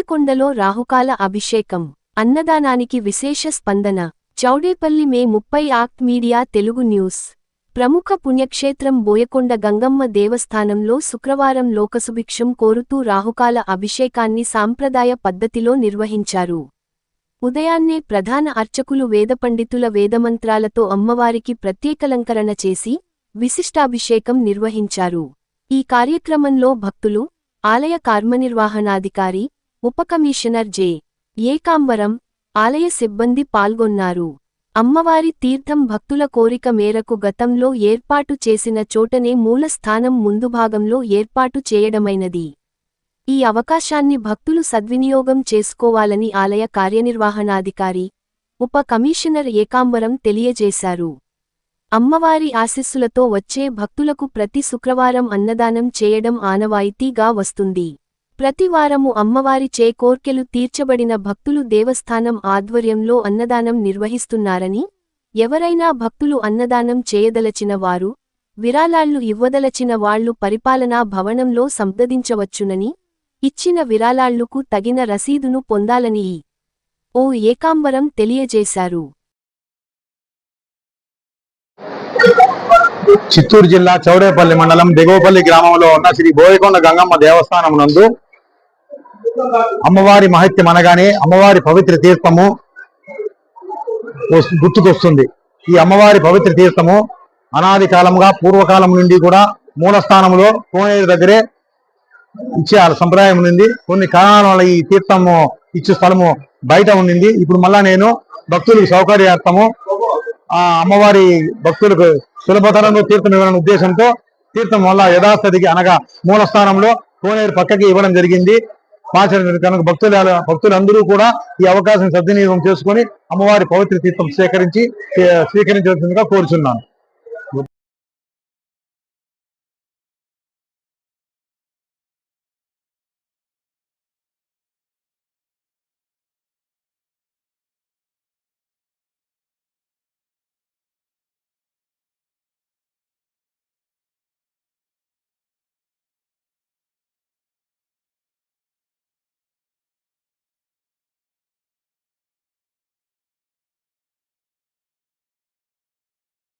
బోయకొండలో రాహుకాల అభిషేకం అన్నదానానికి విశేష స్పందన చౌడేపల్లి మే ముప్పై ఆక్ట్ మీడియా తెలుగు న్యూస్. ప్రముఖ పుణ్యక్షేత్రం బోయకొండ గంగమ్మ దేవస్థానంలో శుక్రవారం లోకసుభిక్షం కోరుతూ రాహుకాల అభిషేకాన్ని సాంప్రదాయ పద్ధతిలో నిర్వహించారు. ఉదయాన్నే ప్రధాన అర్చకులు వేదపండితుల వేదమంత్రాలతో అమ్మవారికి ప్రత్యేకలంకరణ చేసి విశిష్టాభిషేకం నిర్వహించారు. ఈ కార్యక్రమంలో భక్తులు ఆలయ కార్మనిర్వహణాధికారి ఉప కమిషనర్ జె. ఏకాంబరం ఆలయ సిబ్బంది పాల్గొన్నారు. అమ్మవారి తీర్థం భక్తుల కోరిక మేరకు గతంలో ఏర్పాటు చేసిన చోటనే మూల స్థానం ముందు భాగంలో ఏర్పాటు చేయడమైనది. ఈ అవకాశాన్ని భక్తులు సద్వినియోగం చేసుకోవాలని ఆలయ కార్యనిర్వహణాధికారి ఉప కమిషనర్ ఏకాంబరం తెలియజేశారు. అమ్మవారి ఆశీస్సులతో వచ్చే భక్తులకు ప్రతి శుక్రవారం అన్నదానం చేయడం ఆనవాయితీగా వస్తుంది. ప్రతి వారము అమ్మవారి చే కోర్కెలు తీర్చబడిన భక్తులు దేవస్థానం ఆధ్వర్యంలో అన్నదానం నిర్వహిస్తున్నారని ఎవరైనా భక్తులు అన్నదానం చేయదలచిన వారు విరాళాళ్ళు ఇవ్వదలచిన వాళ్ళు పరిపాలనా భవనంలో సంప్రదించవచ్చునని ఇచ్చిన విరాళాళ్ళుకు తగిన రసీదును పొందాలని ఓ ఏకాంబరం తెలియజేశారు. చిత్తూరు జిల్లా చౌడేపల్లి మండలం దిగువపల్లి గ్రామంలో ఉన్న శ్రీ బోయకొండ గంగమ్మ దేవస్థానం నందు అమ్మవారి మహత్యం అనగానే అమ్మవారి పవిత్ర తీర్థము గుర్తుకొస్తుంది. ఈ అమ్మవారి పవిత్ర తీర్థము అనాది కాలంగా పూర్వకాలం నుండి కూడా మూలస్థానంలో కోనేరు దగ్గరే ఇచ్చే ఆ సంప్రదాయం ఉంది కొన్ని కారణాల వల్ల ఈ తీర్థము ఇచ్చే స్థలము బయట ఉండింది. ఇప్పుడు మళ్ళా నేను భక్తులకు సౌకర్యార్థము ఆ అమ్మవారి భక్తులకు సులభతరంలో తీర్థం ఇవ్వాలనే ఉద్దేశంతో తీర్థం వల్ల యథాస్థితికి అనగా మూల స్థానంలో కోనేరు పక్కకి ఇవ్వడం జరిగింది. పాచర కనుక భక్తులు భక్తులందరూ కూడా ఈ అవకాశం సద్వినియోగం చేసుకొని అమ్మవారి పవిత్ర తీర్థం సేకరించి స్వీకరించవలసిందిగా కోరుచున్నాను.